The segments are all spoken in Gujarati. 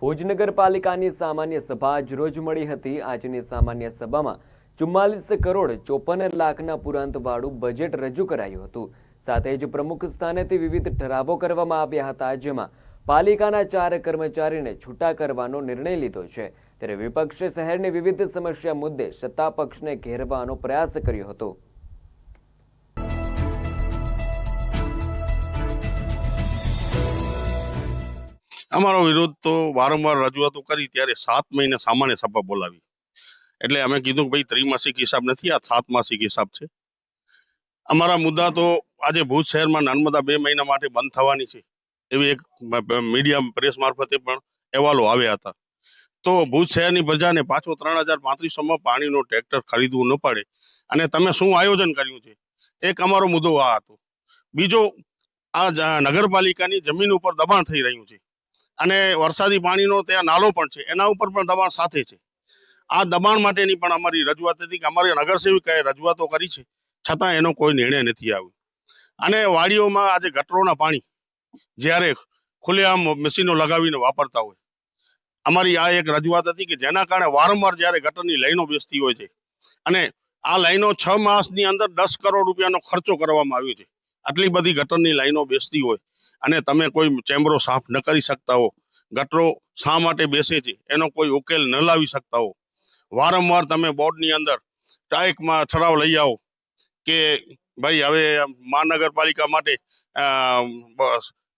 ભુજ નગરપાલિકાની સામાન્ય સભા આજ રોજ મળી હતી. આજની સામાન્ય સભામાં ચુમ્માલીસ કરોડ ચોપન લાખના પુરાંતવાળું બજેટ રજૂ કરાયું હતું. સાથે જ પ્રમુખ સ્થાનેથી વિવિધ ઠરાવો કરવામાં આવ્યા હતા, જેમાં પાલિકાના ચાર કર્મચારીને છૂટા કરવાનો નિર્ણય લીધો છે. ત્યારે વિપક્ષે શહેરની વિવિધ સમસ્યા મુદ્દે સત્તા પક્ષને ઘેરવાનો પ્રયાસ કર્યો હતો. અમારો વિરોધ તો વારંવાર રજૂઆતો કરી ત્યારે સાત મહિને સામાન્ય સભા બોલાવી. એટલે અમે કીધું કે ભાઈ, ત્રિમાસિક હિસાબ નથી, આ સાત માસિક હિસાબ છે. અમારા મુદ્દા તો આજે ભુજ શહેરમાં નર્મદા બે મહિના માટે બંધ થવાની છે. એવી એક મીડિયા પ્રેસ મારફતે પણ અહેવાલો આવ્યા હતા. તો ભુજ શહેરની પ્રજાને પાછો ત્રણ હજાર પાંત્રીસોમાં પાણીનો ટ્રેક્ટર ખરીદવું ન પડે. અને તમે શું આયોજન કર્યું છે? એક અમારો મુદ્દો આ હતો. બીજો, આ નગરપાલિકાની જમીન ઉપર દબાણ થઈ રહ્યું છે. અને વરસાદી પાણીનો ત્યાં નાલો પણ છે. એના ઉપર પણ દબાણ સાથે છે. આ દબાણ માટેની પણ અમારી રજૂઆત હતી કે અમારી નગરસેવિકાએ રજૂઆતો કરી છે. છતાં એનો કોઈ નિર્ણય નથી આવ્યો. અને વાડીઓમાં આજે ગટરોના પાણી જ્યારે ખુલ્લેઆમ મશીનો લગાવીને વાપરતા હોય. અમારી આ એક રજૂઆત હતી કે જેના કારણે વારંવાર જ્યારે ગટરની લાઈનો બેસતી હોય છે અને આ લાઈનો છ માસની અંદર દસ કરોડ રૂપિયાનો ખર્ચો કરવામાં આવ્યો છે. આટલી બધી ગટરની લાઈનો બેસતી હોય અને તમે કોઈ ચેમ્બરો સાફ ન કરી શકતા હો. ગટરો શા માટે બેસે છે? એનો કોઈ ઉકેલ ન લાવી શકતા હો. વારંવાર તમે બોર્ડની અંદર ટાઈકમાં ઠરાવ લઈ આવો કે ભાઈ હવે મહાનગરપાલિકા માટે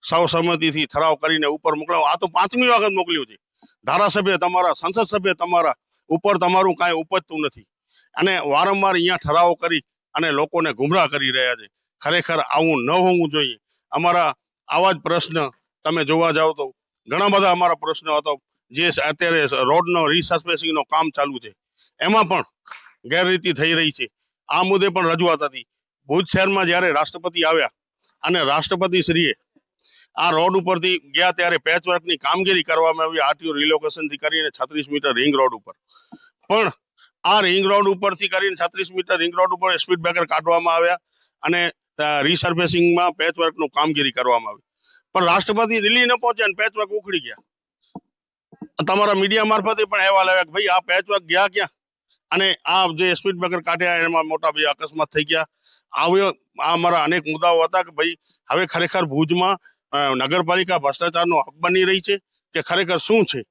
સૌસંમતિથી ઠરાવ કરીને ઉપર મોકલાવો. આ તો પાંચમી વખત મોકલ્યું છે. ધારાસભ્ય તમારા, સંસદ સભ્ય તમારા ઉપર તમારું કાંઈ ઉપજતું નથી. અને વારંવાર અહીંયા ઠરાવો કરી અને લોકોને ગુમરાહ કરી રહ્યા છે. ખરેખર આવું ન હોવું જોઈએ. અમારા આવા જ પ્રશ્ન તમે જોવા જાઓ તો ઘણા બધા અમારા પ્રશ્નો હતો, જે અત્યારે રોડનો રિસર્ફેસિંગનો કામ ચાલુ છે. એમાં પણ ગેરરીતિ થઈ રહી છે. આ મુદ્દે પણ રજૂઆત હતી. ભુજ શહેરમાં જ્યારે રાષ્ટ્રપતિ આવ્યા અને રાષ્ટ્રપતિ શ્રીએ આ રોડ ઉપરથી ગયા ત્યારે પેચવર્કની કામગીરી કરવામાં આવી, આરટીઓ રિલોકેશનથી કરીને છત્રીસ મીટર રિંગ રોડ ઉપર. પણ આ રિંગ રોડ ઉપરથી કરીને છત્રીસ મીટર રિંગ રોડ ઉપર સ્પીડ બ્રેકર કાઢવામાં આવ્યા અને રિસર્ફેસિંગમાં પેચવર્કનું કામગીરી કરવામાં આવી. પણ રાષ્ટ્રપતિ દિલ્હી ન પહોંચ્યા અને પેચવર્ક ઉખડી ગયા. તમારા મીડિયા મારફતે પણ અહેવાલ આવ્યા કે ભાઈ, આ પેચવર્ક ગયા ક્યાં? અને આ જે સ્પીડ બ્રેકર કાઢ્યા એમાં મોટા ભાઈ અકસ્માત થઈ ગયા. આવ્યો, આ અમારા અનેક મુદ્દાઓ હતા કે ભાઈ, હવે ખરેખર ભુજમાં નગરપાલિકા ભ્રષ્ટાચારનો હક બની રહી છે કે ખરેખર શું છે?